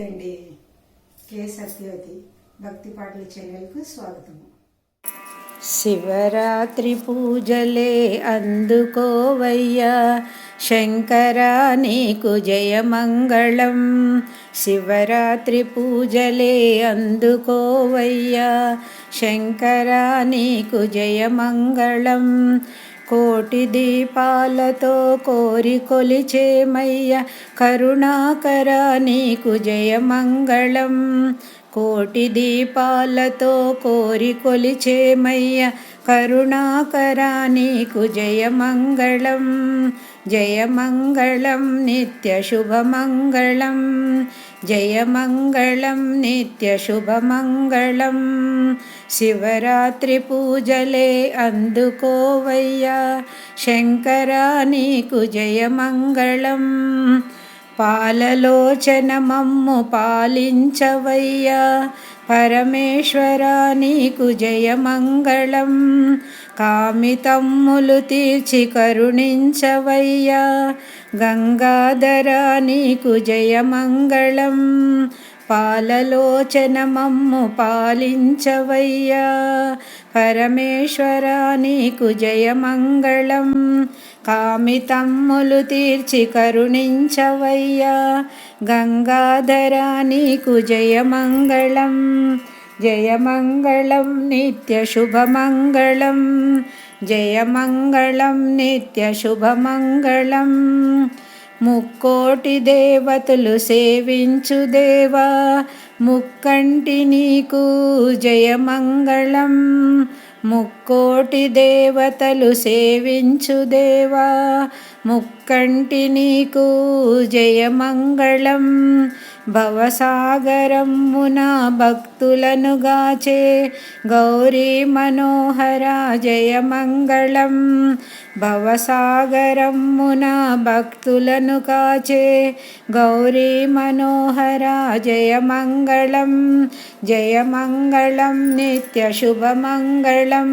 నమస్తే అండి. కే సత్యవతి భక్తి పాటల ఛానల్కు స్వాగతము శివరాత్రి పూజలే అందుకోవయ్యా. శంకరా నీకు జయమంగళం. శివరాత్రి పూజలే అందుకోవయ్యా. శంకరా నీకు జయమంగళం. కోటి దీపాలతో కోరి కొలిచేమయ్య కరుణాకర నీకు జయమంగళం. కోటి దీపాలతో కోరి కొలిచేమయ్య కరుణాకర నీకు జయమంగళం. జయమంగళం నిత్య శుభమంగళం. జయమంగళం నిత్య శివరాత్రి పూజలే అందుకోవయ్యా. శంకరా నీకు జయమంగళం. పాలలోచన మమ్ము పాలించవయ్యా. పరమేశ్వరా నీకు జయమంగళం. కామితమ్ములు తీర్చి కరుణించవయ్యా. గంగాధరా నీకు జయమంగళం. పాలలోచన మమ్ము పాలించవయ్యా. పరమేశ్వర నీకు జయమంగళం. కామితమ్ములు తీర్చి కరుణించవయ్యా. గంగాధరా నీకు జయమంగళం. జయమంగళం నిత్య శుభమంగళం. జయమంగళం నిత్య శుభమంగళం. ముక్కోటి దేవతలు సేవించు దేవా ముక్కంటి నీకు జయమంగళం. ముక్కోటి దేవతలు సేవించు దేవా ముక్కంటి నీకు జయమంగళం. భవసాగరం మున భక్తులనుగాచే గౌరీ మనోహర జయమంగళం. భవసాగరం మున భక్తులను కాచే గౌరీ మనోహర జయమంగళం. జయమంగళం నిత్యశుభమంగళం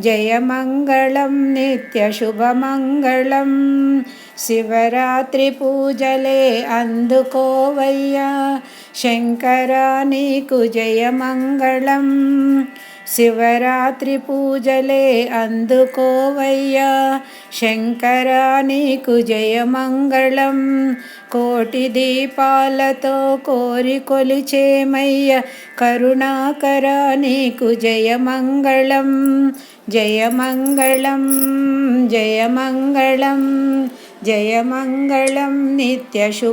జయమంగళం నిత్యశుభమంగళం శివరాత్రి పూజలే అందుకోవయ్యా. శంకరా నీకు జయమంగళం. శివరాత్రి పూజలే అందుకోవయ్యా. శంకరా నీకు జయమంగళం. కోటి దీపాలతో కోరి కొలిచేమయ్య. కరుణాకర నీకు జయమంగళం. జయమంగళం జయమంగళం. జయమంగళం నిత్యశుభమంగళం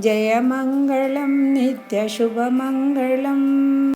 జయమంగళం నిత్యశుభమంగళం